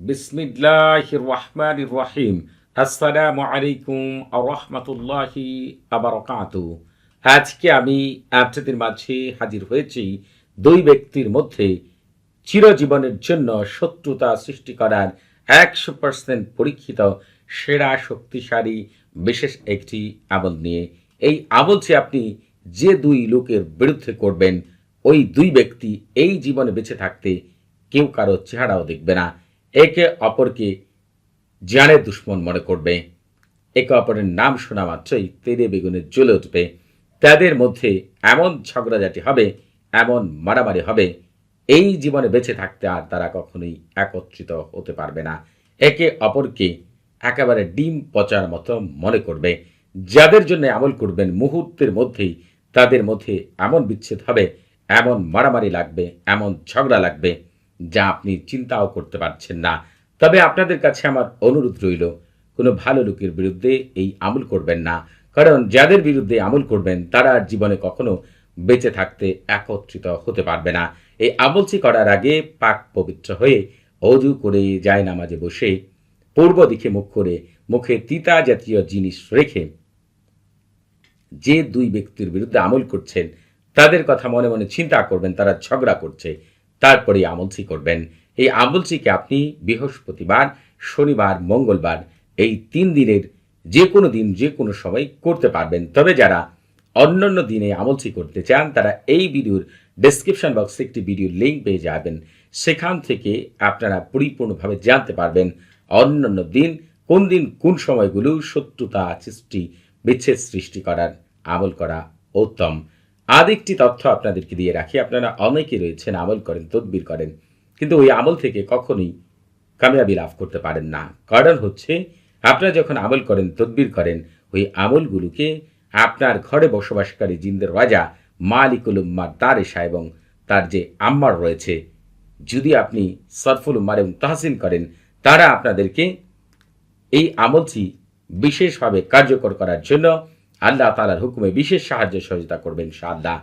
বিসমিল্লাহ রহমান রহিম আসসালামু আলাইকুম রহমতুল্লাহি আবরকাত আজকে আমি আপনাদের মাঝে হাজির হয়েছি দুই ব্যক্তির মধ্যে চিরজীবনের জন্য শত্রুতা সৃষ্টি করার একশো পার্সেন্ট পরীক্ষিত, সেরা, শক্তিশালী, বিশেষ একটি আমল নিয়ে। এই আমলটি আপনি যে দুই লোকের বিরুদ্ধে করবেন, ওই দুই ব্যক্তি এই জীবনে বেঁচে থাকতে কেউ কারও চেহারাও দেখবে না। একে অপরকে জানে দুশ্মন মনে করবে। একে অপরের নাম শোনা মাত্রই তেরে বেগুনে জ্বলে উঠবে। তাদের মধ্যে এমন ঝগড়াঝাটি হবে, এমন মারামারি হবে, এই জীবনে বেঁচে থাকতে আর তারা কখনোই একত্রিত হতে পারবে না। একে অপরকে একেবারে ডিম পচার মতো মনে করবে। যাদের জন্য আমল করবেন, মুহূর্তের মধ্যেই তাদের মধ্যে এমন বিচ্ছেদ হবে, এমন মারামারি লাগবে, এমন ঝগড়া লাগবে। যা আপনি চিন্তাও করতে পারছেন না। তবে আপনাদের কাছে আমার অনুরোধ রইল, কোনো ভালো লোকের বিরুদ্ধে এই আমল করবেন না। কারণ যাদের বিরুদ্ধে আমল করবেন, তারা জীবনে কখনো বেঁচে থাকতে একত্রিত হতে পারবে না। এই আমলটি করার আগে পাক পবিত্র হয়ে অজু করে যায় নামাজে বসে, পূর্ব দিকে মুখ করে মুখে তিতা জাতীয় জিনিস রেখে যে দুই ব্যক্তির বিরুদ্ধে আমল করছেন, তাদের কথা মনে মনে চিন্তা করবেন, তারা ঝগড়া করছে। তারপরে এই আমলটি করবেন। এই আমলটিকে আপনি বৃহস্পতিবার, শনিবার, মঙ্গলবার এই তিন দিনের যে কোনো দিন যে কোনো সময় করতে পারবেন। তবে যারা অন্যান্য দিনে আমলটি করতে চান, তারা এই ভিডিওর ডেসক্রিপশন বক্সে একটি ভিডিওর লিঙ্ক পেয়ে যাবেন। সেখান থেকে আপনারা পরিপূর্ণভাবে জানতে পারবেন অন্যান্য দিন, কোন দিন, কোন সময়গুলো শত্রুতা সৃষ্টি, বিচ্ছেদ সৃষ্টি করার আমল করা উত্তম। আদ একটি তথ্য আপনাদেরকে দিয়ে রাখি। আপনারা অনেকে রয়েছেন, আমল করেন, তদবির করেন, কিন্তু ওই আমল থেকে কখনোই কামিয়াবি লাভ করতে পারেন না। কারণ হচ্ছে, আপনারা যখন আমল করেন, তদবির করেন, ওই আমলগুলোকে আপনার ঘরে বসবাসকারী জিন্দের রাজা মালিকুল উম্মার তার এসা এবং তার যে আম্মার রয়েছে, যদি আপনি সরফুল উম্মার এবং তাহসিন করেন, তারা আপনাদেরকে এই আমলটি বিশেষভাবে কার্যকর করার জন্য আল্লাহ তালার হুকুমে বিশেষ সাহায্য সহযোগিতা করবেন আল্লাহ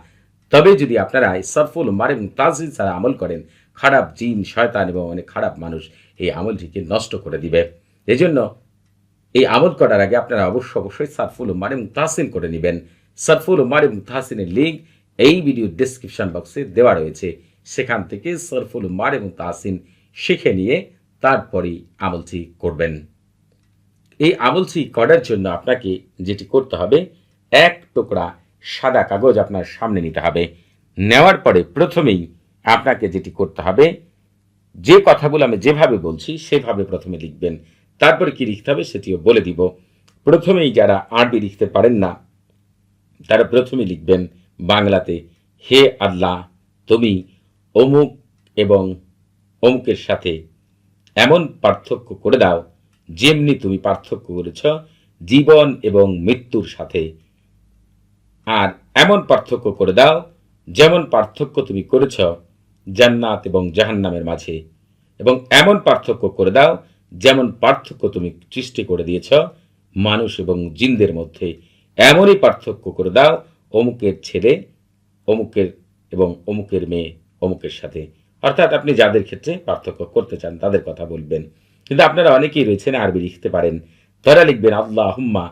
তবে যদি আপনারা সরফুল এবং তাহসিন ছাড়া আমল করেন, খারাপ জিন, শয়তান এবং অনেক খারাপ মানুষ এই আমলটিকে নষ্ট করে দিবে। এজন্য এই আমল করার আগে আপনারা অবশ্য অবশ্যই সারফুল এবং তাহসিন করে নেবেন। সারফুল এবং তাহসিনের লিঙ্ক এই ভিডিওর ডিসক্রিপশন বক্সে দেওয়া রয়েছে। সেখান থেকে সরফুল এবং তাহসিন শিখে নিয়ে তারপরেই আমলটি করবেন। এই আমলটি করার জন্য আপনাকে যেটি করতে হবে, এক টুকরা সাদা কাগজ আপনার সামনে নিতে হবে। নেওয়ার পরে প্রথমেই আপনাকে যেটি করতে হবে, যে কথাগুলো আমি যেভাবে বলছি সেভাবে প্রথমে লিখবেন। তারপরে কি লিখতে হবে সেটিও বলে দিব। প্রথমেই যারা আরবি লিখতে পারেন না, তারা প্রথমে লিখবেন বাংলাতে, হে আল্লাহ, তুমি অমুক এবং অমুকের সাথে এমন পার্থক্য করে দাও যেমনি তুমি পার্থক্য করেছ, জীবন এবং মৃত্যুর সাথে। আর এমন পার্থক্য করে দাও, যেমন পার্থক্য তুমি করেছ জান্নাত এবং জাহান্নামের মাঝে। এবং এমন পার্থক্য করে দাও, যেমন পার্থক্য তুমি সৃষ্টি করে দিয়েছ মানুষ এবং জিনদের মধ্যে। এমনই পার্থক্য করে দাও অমুকের ছেলে, অমুকের এবং অমুকের মেয়ে, অমুকের সাথে। অর্থাৎ আপনি যাদের ক্ষেত্রে পার্থক্য করতে চান, তাদের কথা বলবেন। কিন্তু আপনারা অনেকেই রয়েছেন আরবি লিখতে পারেন। তারা লিখবেন আল্লাহ হুম্মা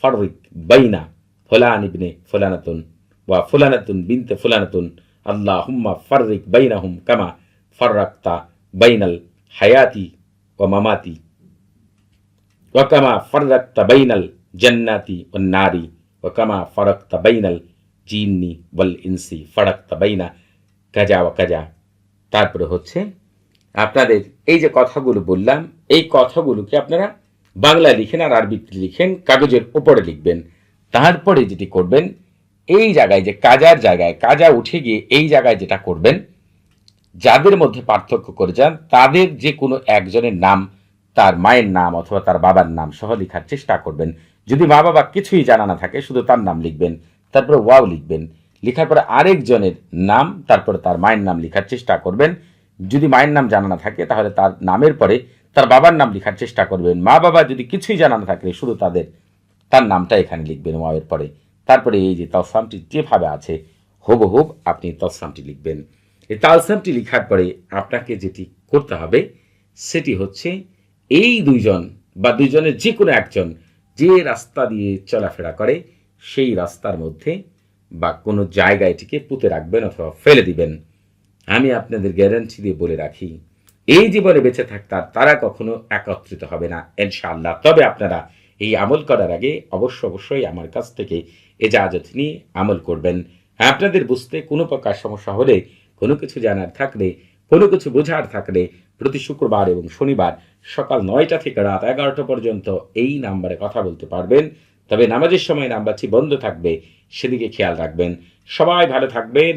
ফারুক বাইনা ফলান ইবনে ফুলানাতুন ওয়া ফুলানাতুন বিনতে ফুলানাতুন। আল্লাহ হুম্মা ফাররিক বাইনাহুম কামা ফাররাক্তা বাইনাল হায়াতি ও মামাতি ওয়াকামা ফাররাক্তা বাইনাল জান্নাতি ও নারী ওয়াকামা ফারাক্তা বাইনাল জিন্নি ওয়াল ইনসি ফারাক্তা বাইনা। কাজা ও কাজা। তারপরে হচ্ছে আপনাদের এই যে কথাগুলো বললাম, এই কথাগুলোকে আপনারা বাংলা লিখেন আর আরবিতে লিখেন, কাগজের উপরে লিখবেন। তারপরে যেটি করবেন, এই জায়গায় যে কাজার জায়গায়, কাজা উঠে গিয়ে এই জায়গায় যেটা করবেন, যাদের মধ্যে পার্থক্য করে যান, তাদের যে কোনো একজনের নাম, তার মায়ের নাম অথবা তার বাবার নাম সহ লেখার চেষ্টা করবেন। যদি মা বাবা কিছুই জানা না থাকে, শুধু তার নাম লিখবেন, তারপরে ওয়াও লিখবেন, লেখার পরে আরেকজনের নাম, তারপরে তার মায়ের নাম লেখার চেষ্টা করবেন যদি মায়ের নাম জানা না থাকে, তাহলে তার নামের পরে তার বাবার নাম লেখার চেষ্টা করবেন। মা বাবা যদি কিছুই জানা না থাকে, শুধু তাদের, তার নামটা এখানে লিখবেন ওয়াওয়ের পরে। তারপরে এই যে তৎসামটি যেভাবে আছে হুবহুব আপনি তৎসামটি লিখবেন। এই তালসামটি লেখার পরে আপনাকে যেটি করতে হবে, সেটি হচ্ছে এই দুইজন বা দুইজনের যে কোনো একজন যে রাস্তা দিয়ে চলাফেরা করে, সেই রাস্তার মধ্যে বা কোনো জায়গায় এটিকে পুঁতে রাখবেন অথবা ফেলে দিবেন। আমি আপনাদের গ্যারান্টি দিয়ে বলে রাখি, এই জীবনে বেঁচে থাকতার তারা কখনো একত্রিত হবে না, ইনশাআল্লাহ। তবে আপনারা এই আমল করার আগে অবশ্য অবশ্যই আমার কাছ থেকে এজাজত নিয়ে আমল করবেন। আপনাদের বুঝতে কোনো প্রকার সমস্যা হলে, কোনো কিছু জানার থাকলে, কোনো কিছু বোঝার থাকলে প্রতি শুক্রবার এবং শনিবার সকাল নয়টা থেকে রাত এগারোটা পর্যন্ত এই নাম্বারে কথা বলতে পারবেন। তবে নামাজের সময় নাম্বারটি বন্ধ থাকবে, সেদিকে খেয়াল রাখবেন। সবাই ভালো থাকবেন।